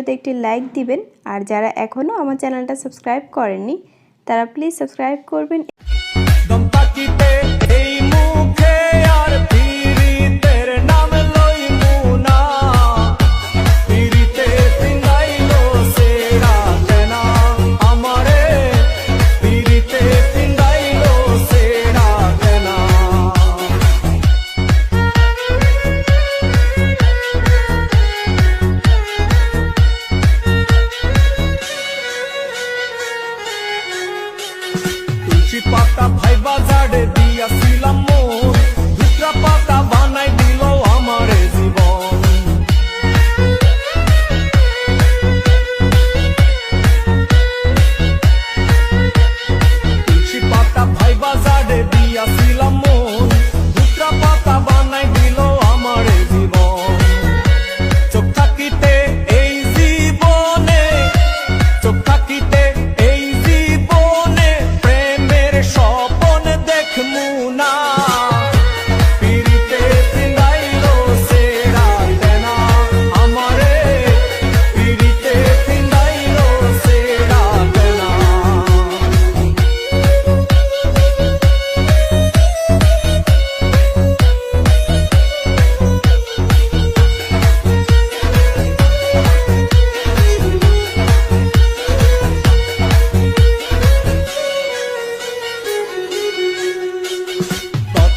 ভিডিওতে একটি লাইক দিবেন। আর যারা এখনও আমার চ্যানেলটা সাবস্ক্রাইব করেননি, তারা প্লিজ সাবস্ক্রাইব করবেন।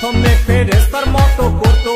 প্রথমে ফেরেস্তার মতো করতো